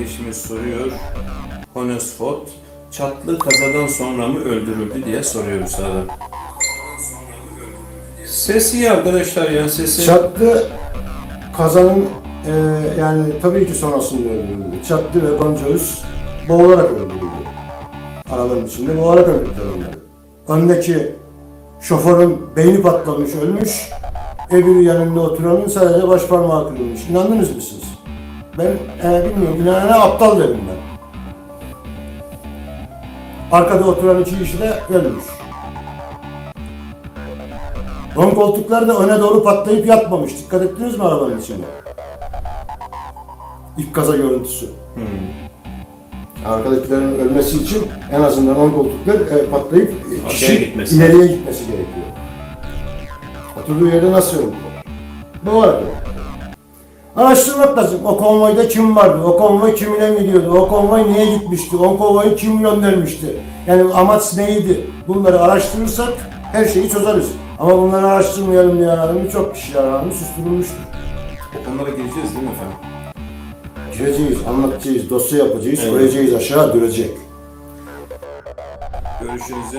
Eşimiz soruyor. Honesfot çatlı kazadan sonra mı öldürüldü diye soruyoruz sana. Sesi iyi arkadaşlar ya sesi. Çatlı kazanın e, yani tabii ki sonrasında öldürüldü. Çatlı ve Goncaüz boğularak öldürüldü. Arabanın içinde boğularak öldürdüler onları. Öndeki şoförün beyni patlamış, ölmüş. Öbürü yanında oturanın sadece baş parmağı kırılmış. İnandınız mı siz? Ben e, bilmiyorum, inanana aptal derim ben. Arkada oturan iki kişi de ölmüş. Ön koltuklar da öne doğru patlayıp yatmamış. Dikkat ettiniz mi arabanın içinde? İlk kaza görüntüsü. Arkadakilerin ölmesi için en azından ön koltuklar e, patlayıp e, kişi gitmesi. ileriye gitmesi gerekiyor. Oturduğu yerde nasıl öldü? Bu arada. Araştırmak lazım. O konvoyda kim vardı? O konvoy kimine gidiyordu? O konvoy niye gitmişti? O konvoyu kim göndermişti? Yani amaç neydi? Bunları araştırırsak her şeyi çözeriz. Ama bunları araştırmayalım diye adam çok kişi yaralanmış, susturulmuştur. O konulara gireceğiz değil mi efendim? Gireceğiz, anlatacağız, dosya yapacağız, Evet. koyacağız aşağı, dürecek. Görüşünüzü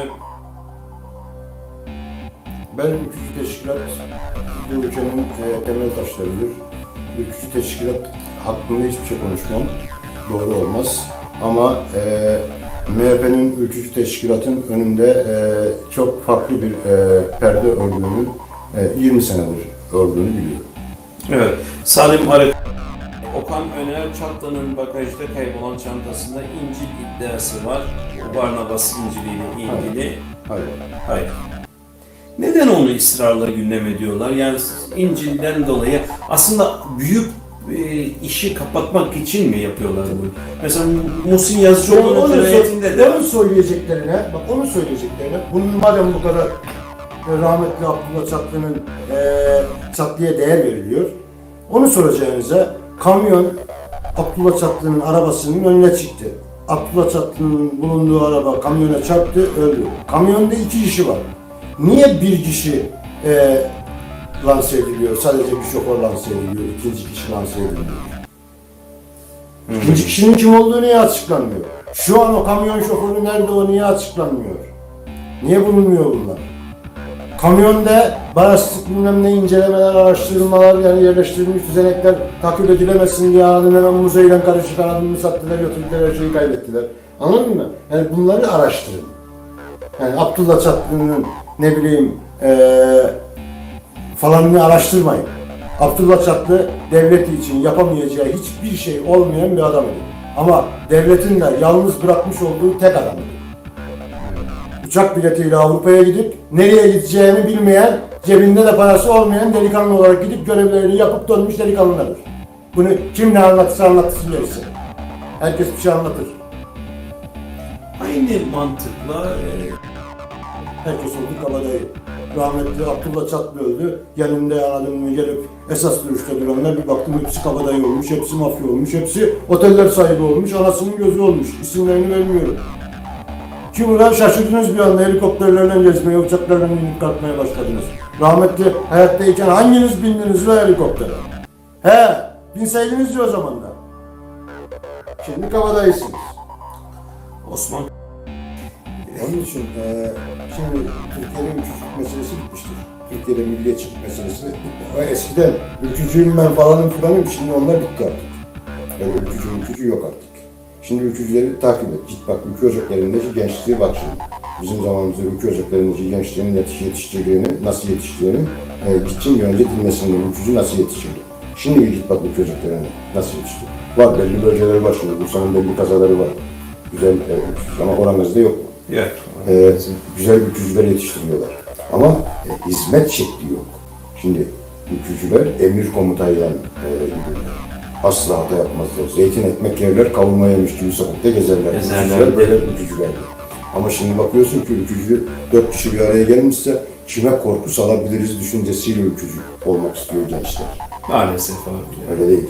Ben ülkücü teşkilat bu ülkenin e, temel taşlarıdır. Ülkücü teşkilat hakkında hiçbir şey konuşmam. Doğru olmaz. Ama e, MHP'nin ülkücü teşkilatın önünde e, çok farklı bir e, perde ördüğünü, e, 20 senedir ördüğünü biliyorum. Evet. Salim Arık Okan Öner Çatlı'nın bagajda kaybolan çantasında İncil iddiası var. Barnabas İncil'iyle ilgili. Hayır. Hayır. Neden onu ısrarla gündem ediyorlar? Yani İncil'den dolayı aslında büyük e, işi kapatmak için mi yapıyorlar bunu? Mesela Muhsin Yazıcıoğlu'nun Onu, cinayetinde de onu söyleyeceklerine, bak onu söyleyeceklerine, bunun madem bu kadar e, rahmetli Abdullah Çatlı'nın e, Çatlı'ya değer veriliyor, onu soracağınıza kamyon Abdullah Çatlı'nın arabasının önüne çıktı. Abdullah Çatlı'nın bulunduğu araba kamyona çarptı, öldü. Kamyonda iki kişi var. Niye bir kişi e, lanse ediliyor, sadece bir şoför lanse ediliyor, ikinci kişi lanse ediliyor? İkinci kişinin kim olduğu niye açıklanmıyor? Şu an o kamyon şoförü nerede o niye açıklanmıyor? Niye bulunmuyor bunlar? Kamyonda barastık bilmem ne incelemeler, araştırmalar yani yerleştirilmiş düzenekler takip edilemesin diye anladın hemen muzeyle karışık anladın sattılar, götürdüler, her şeyi kaybettiler. Anladın mı? Yani bunları araştırın. Yani Abdullah Çatlı'nın ne bileyim eee falanını araştırmayın. Abdullah Çatlı devleti için yapamayacağı hiçbir şey olmayan bir adamdı. Ama devletin de yalnız bırakmış olduğu tek adamdı. Uçak biletiyle Avrupa'ya gidip nereye gideceğini bilmeyen, cebinde de parası olmayan delikanlı olarak gidip görevlerini yapıp dönmüş delikanlılardır. Bunu kim ne anlatırsa anlatsın gerisi. Herkes bir şey anlatır. Aynı mantıkla e, Herkes oldu kabadayı. Rahmetli Abdullah Çatlı öldü. Yanında anladın mı gelip esas duruşta duranlar bir baktım hepsi kabadayı olmuş, hepsi mafya olmuş, hepsi oteller sahibi olmuş, anasının gözü olmuş. İsimlerini vermiyorum. Kim ulan şaşırdınız bir anda helikopterlerden gezmeye, uçaklardan inip kalkmaya başladınız. Rahmetli hayattayken hanginiz bindiniz la helikoptere? He, binseydiniz ya o zaman da. Şimdi kabadayısınız. Osman Onun için eee şimdi Türkiye'nin ülkücülük meselesi bitmiştir. Türkiye'de milliyetçilik meselesi o eskiden ülkücüyüm ben falanım filanım şimdi onlar bitti artık. Yani ülkücü ülkücü yok artık. Şimdi ülkücüleri takip et. Git bak ülke ocaklarındaki gençliğe bak şimdi. Bizim zamanımızda ülke ocaklarındaki gençlerin yetiş, yetiştirdiğini, nasıl yetiştiğini e, gittin bir önce dinlesinler. Ülkücü nasıl yetiştirdi. Şimdi bir git bak ülke ocaklarına nasıl yetişti. Var belli bölgeleri var şimdi. Bursa'nın belli kazaları var. Güzel e, ama oranımızda yok. Yok. e, güzel ülkücüler yetiştiriyorlar. Ama e, hizmet şekli yok. Şimdi ülkücüler emir komutayla e, gidiyorlar. Asla hata yapmazlar. Zeytin ekmek yerler, kavurma yemiş gibi sokakta gezerler. Gezerler. Ülkücüler böyle ülkücülerdi. Ama şimdi bakıyorsun ki ülkücü dört kişi bir araya gelmişse kime korku salabiliriz düşüncesiyle ülkücü olmak istiyor gençler. Maalesef abi. Öyle değil.